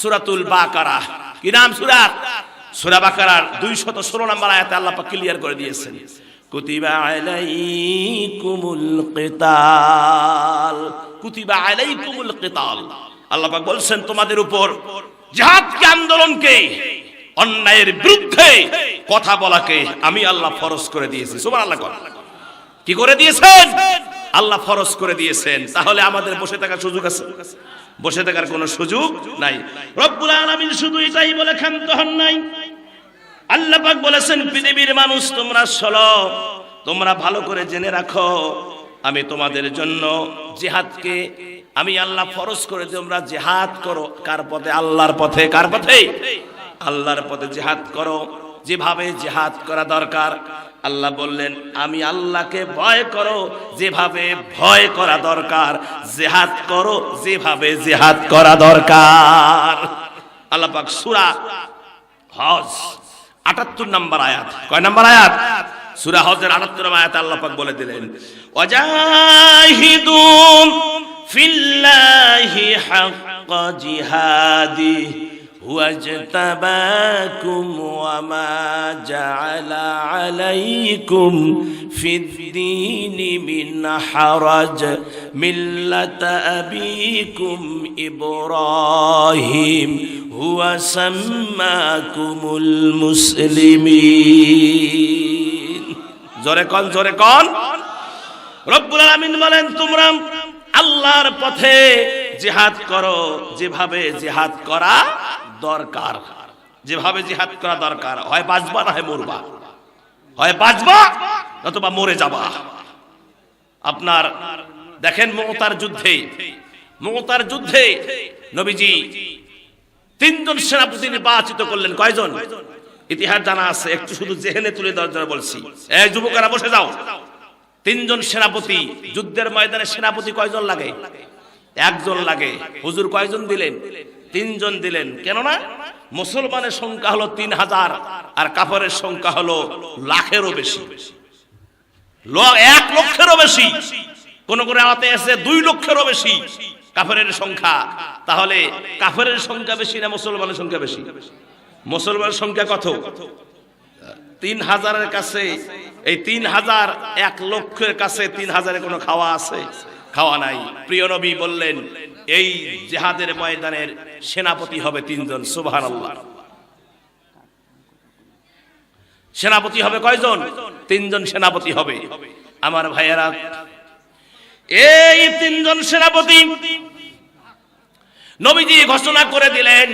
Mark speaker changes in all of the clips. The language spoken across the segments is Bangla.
Speaker 1: সুরাতুল বাকারা। কি নাম সুরাত সুরা বাকারার দুইশত ষোলো নম্বর আয়াতে আল্লাহ পাক ক্লিয়ার করে দিয়েছেন। কুতিবা আলাইকুমুল কিতাল। কুতিবা আলাইকুমুল কিতাল। আল্লাহ পাক বলছেন, তোমাদের উপর জিহাদকে, আন্দোলনকে, অন্যায়ের বিরুদ্ধে কথা বলাকে আমি আল্লাহ ফরজ করে দিয়েছি। সুবহানাল্লাহ কর। কি করে দিয়েছেন? আল্লাহ ফরজ করে দিয়েছেন। তাহলে আমাদের বসে থাকার সুযোগ আছে। বসে থাকার কোনো সুযোগ নাই। রব্বুল আলামিন শুধু এটাই বলে ক্ষান্ত হন নাই। আল্লাহ পাক বলেছেন, পৃথিবীর মানুষ, তোমরা শোনো তোমরা ভালো করে জেনে রাখো। আমি তোমাদের জন্য জিহাদকে, আমি আল্লাহ ফরজ করে তোমরা জিহাদ করো। কার পথে? আল্লাহর পথে। কার পথে? আল্লাহর পথে জিহাদ করো। যেভাবে জিহাদ করা দরকার। আল্লাহ বললেন, আমি আল্লাহকে ভয় করো, যেভাবে ভয় করা দরকার, জেহাদ করো, যেভাবে জেহাদ করা দরকার। আল্লাহ পাক সূরা হজ, আটাত্তর নম্বর আয়াত। কয় নম্বর আয়াত? সুরা হজের আটাত্তর আয়াত আল্লাহ পাক বলে দিলেন ওয়াজাহিদুম ফিল্লাহি হাক্কা জিহাদি واجتباكم وما جعل عليكم في الدين من حرج ملة أبيكم إبراهيم هو سماكم المسلمين জোরে কন জোরে কন রব্বুল আলামিন বলেন তোমরা আল্লাহর পথে জিহাদ করো যেভাবে জিহাদ করা দরকার। যেভাবে জিহাদ করা দরকার। হয় বাঁচবা না হয় মরবা। হয় বাঁচবা অথবা মরে যাবা। আপনার দেখেন মমতার যুদ্ধে। মমতার যুদ্ধে নবীজি তিনজন সেনাপতি নির্বাচিত করলেন। কয়জন? ইতিহাস জানা আছে, একটু শুধু জেহেনে তুলে দেওয়ার বলছি। এই যুবকেরা, বসে যাও। তিনজন সেনাপতি, যুদ্ধের ময়দানে সেনাপতি কয়জন লাগে? একজন লাগে। হুজুর কয়জন দিলেন? তিনজন দিলেন। কেননা মুসলমানের সংখ্যা হলো তিন হাজার, আর কাফরের সংখ্যা হলো লাখেরও বেশি। এক লক্ষেরও বেশি। কোন কোন আওয়াতে এসে দুই লক্ষেরও বেশি কাফেরের সংখ্যা। তাহলে কাফেরের সংখ্যা বেশি না মুসলমানের সংখ্যা বেশি? মুসলমানের সংখ্যা কত? তিন হাজারের কাছে, এই তিন হাজার এক লক্ষের কাছে তিন হাজারের কোনো খাওয়া আছে? খাওয়া নাই। প্রিয় নবী বললেন এই জেহাদের ময়দানের সেনাপতি হবে তিনজন সুবাহান আল্লাহ সেনাপতি হবে কয়জন? তিনজন সেনাপতি হবে। আমার ভাইয়েরা, এই তিনজন সেনাপতি নবীজি ঘোষণা করে দিলেন,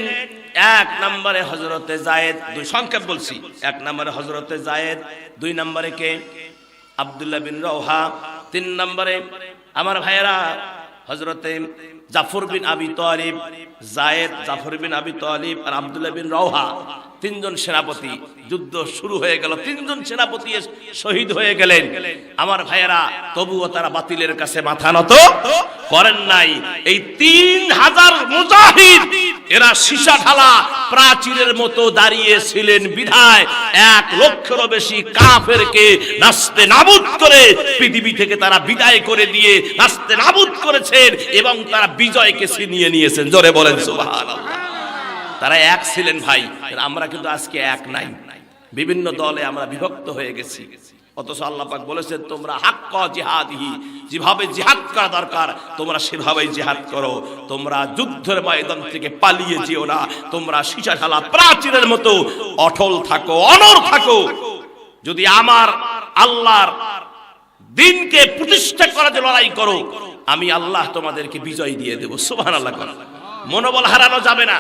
Speaker 1: এক নম্বরে হজরতে জায়েদ দুই সংক্ষেপ বলছি, এক নম্বরে হজরতে জায়েদ দুই নম্বরে কে? আব্দুল্লাহ বিন রওহা, তিন নম্বরে, আমার ভাইয়েরা হজরতে জাফর বিন আবি তালিব, জায়েদ জাফর বিন আবি তালিব আর আবদুল্লাহ বিন রওহা, তিনজন সেনাপতি, যুদ্ধ শুরু হয়ে গেল। তিনজন সেনাপতি শহীদ হয়ে গেলেন। আমার ভাইয়েরা, তবুও তারা বাতিলের কাছে মাথা নত। করেন নাই। এই তিন হাজার মুজাহিদ, এরা সীসা ঢালা প্রাচীরের মতো দাঁড়িয়েছিলেন বিধায়। এক লক্ষেরও বেশি কাফেরকে নাস্তে নাবুদ করে পৃথিবী থেকে তারা বিদায় করে দিয়ে নাস্তে নাবুদ করেছেন এবং তারা বিজয়কে ছিনিয়ে নিয়েছেন। জোরে বলেন, সুবহানাল্লাহ। তারা এক ছিলেন ভাই, আমরা কিন্তু আজকে এক নাই। বিভিন্ন দলে আমরা বিভক্ত হয়ে গেছি। অথচ আল্লাহ পাক বলেছেন, তোমরা হাক্ক জিহাদিহি, যেভাবে জিহাদ করা দরকার, তোমরা সেভাবেই জিহাদ করো। তোমরা যুদ্ধের ময়দান থেকে পালিয়ে যেও না। তোমরা সীসা ঢালা প্রাচীরের মতো অটল থাকো অনর থাকো। যদি আমার আল্লাহর দিনকে প্রতিষ্ঠা করার জন্য লড়াই করো, আমি আল্লাহ তোমাদেরকে বিজয় দিয়ে দেবো। সুবহানাল্লাহ করা। মনোবল হারানো যাবে না।